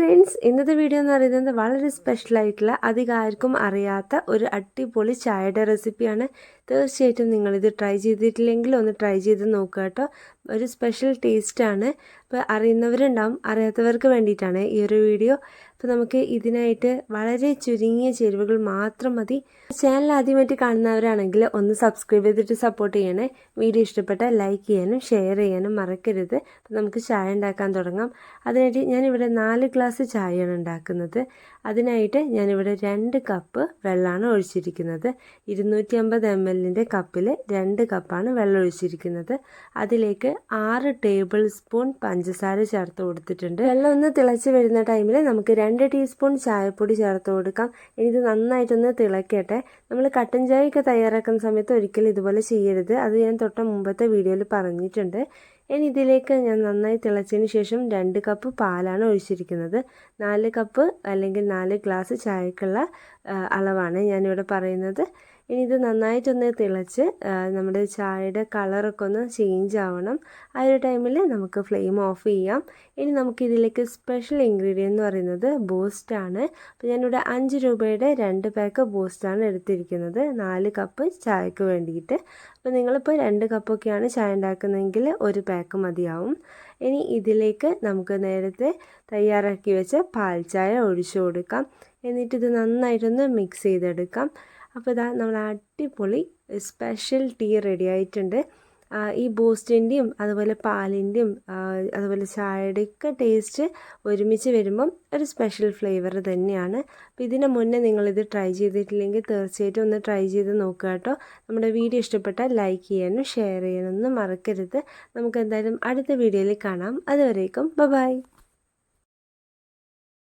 Friends ഇന്നത്തെ video എന്ന് പറയുന്നത് വളരെ സ്പെഷ്യലായിട്ടുള്ള അധികം ആർക്കും അറിയാത്ത ഒരു അടിപൊളി ചായയുടെ റെസിപ്പിയാണ് തീർച്ചയായിട്ടും നിങ്ങളിത് ട്രൈ ചെയ്തിട്ടില്ലെങ്കിൽ ഒന്ന് ട്രൈ ചെയ്ത് നോക്കുക കേട്ടോ. ഒരു സ്പെഷ്യൽ ടേസ്റ്റാണ് ഇപ്പോൾ അറിയുന്നവരുണ്ടാവും അറിയാത്തവർക്ക് വേണ്ടിയിട്ടാണ് ഈ ഒരു വീഡിയോ അപ്പോൾ നമുക്ക് ഇതിനായിട്ട് വളരെ ചുരുങ്ങിയ ചേരുവകൾ മാത്രം മതി. ചാനൽ ആദ്യമായിട്ട് കാണുന്നവരാണെങ്കിൽ ഒന്ന് സബ്സ്ക്രൈബ് ചെയ്തിട്ട് സപ്പോർട്ട് ചെയ്യണേ. വീഡിയോ ഇഷ്ടപ്പെട്ട ലൈക്ക് ചെയ്യാനും ഷെയർ ചെയ്യാനും മറക്കരുത്. അപ്പോൾ നമുക്ക് ചായ ഉണ്ടാക്കാൻ തുടങ്ങാം. അതിനായിട്ട് ഞാനിവിടെ നാല് ഗ്ലാസ് ചായയാണ് ഉണ്ടാക്കുന്നത്. അതിനായിട്ട് ഞാനിവിടെ രണ്ട് കപ്പ് വെള്ളമാണ് ഒഴിച്ചിരിക്കുന്നത്. ഇരുന്നൂറ്റി അമ്പത് എം എല്ലിന്റെ കപ്പിൽ രണ്ട് കപ്പാണ് വെള്ളം ഒഴിച്ചിരിക്കുന്നത്. അതിലേക്ക് ആറ് ടേബിൾ സ്പൂൺ പഞ്ചസാര ചേർത്ത് കൊടുത്തിട്ടുണ്ട്. വെള്ളം ഒന്ന് തിളച്ച് വരുന്ന ടൈമിൽ നമുക്ക് രണ്ട് ടീസ്പൂൺ ചായപ്പൊടി ചേർത്ത് കൊടുക്കാം. ഇത് നന്നായിട്ടൊന്ന് തിളക്കട്ടെ. നമ്മൾ കട്ടൻ ചായയൊക്കെ തയ്യാറാക്കുന്ന സമയത്ത് ഒരിക്കലും ഇതുപോലെ ചെയ്യരുത്. അത് ഞാൻ തൊട്ട മുമ്പത്തെ വീഡിയോയിൽ പറഞ്ഞിട്ടുണ്ട്. ഇനി ഇതിലേക്ക് ഞാൻ നന്നായി തിളച്ചതിന് ശേഷം രണ്ട് കപ്പ് പാലാണ് ഒഴിച്ചിരിക്കുന്നത്. നാല് കപ്പ് അല്ലെങ്കിൽ നാല് ഗ്ലാസ് ചായക്കുള്ള അളവാണ് ഞാനിവിടെ പറയുന്നത്. ഇനി ഇത് നന്നായിട്ടൊന്ന് തിളച്ച് നമ്മുടെ ചായയുടെ കളറൊക്കെ ഒന്ന് ചേഞ്ച് ആവണം. ആ ഒരു ടൈമിൽ നമുക്ക് ഫ്ലെയിം ഓഫ് ചെയ്യാം. ഇനി നമുക്കിതിലേക്ക് സ്പെഷ്യൽ ഇൻഗ്രീഡിയന്റ് എന്ന് പറയുന്നത് ബൂസ്റ്റാണ് അപ്പോൾ ഞാനിവിടെ അഞ്ച് രൂപയുടെ രണ്ട് പാക്ക് ബൂസ്റ്റാണ് എടുത്തിരിക്കുന്നത്. നാല് കപ്പ് ചായക്ക് വേണ്ടിയിട്ട്. അപ്പോൾ നിങ്ങളിപ്പോൾ രണ്ട് കപ്പൊക്കെയാണ് ചായ ഉണ്ടാക്കുന്നതെങ്കിൽ ഒരു പാക്ക് മതിയാവും. ഇനി ഇതിലേക്ക് നമുക്ക് നേരത്തെ തയ്യാറാക്കി വെച്ച പാൽ ചായ ഒഴിച്ചു കൊടുക്കാം. എന്നിട്ടിത് നന്നായിട്ടൊന്ന് മിക്സ് ചെയ്തെടുക്കാം. അപ്പോൾ ഇതാ നമ്മൾ അടിപൊളി സ്പെഷ്യൽ ടീ റെഡി ആയിട്ടുണ്ട്. ഈ ബൂസ്റ്റിന്റെയും അതുപോലെ പാലിന്റെയും അതുപോലെ ചായയുടെയൊക്കെ ടേസ്റ്റ് ഒരുമിച്ച് വരുമ്പം ഒരു സ്പെഷ്യൽ ഫ്ലേവർ തന്നെയാണ്. അപ്പോൾ ഇതിന് മുന്നേ നിങ്ങളിത് ട്രൈ ചെയ്തിട്ടില്ലെങ്കിൽ തീർച്ചയായിട്ടും ഒന്ന് ട്രൈ ചെയ്ത് നോക്കുക കേട്ടോ. നമ്മുടെ വീഡിയോ ഇഷ്ടപ്പെട്ടാൽ ലൈക്ക് ചെയ്യാനും ഷെയർ ചെയ്യാനൊന്നും മറക്കരുത്. നമുക്ക് എന്തായാലും അടുത്ത വീഡിയോയിൽ കാണാം. അതുവരേക്കും ബൈ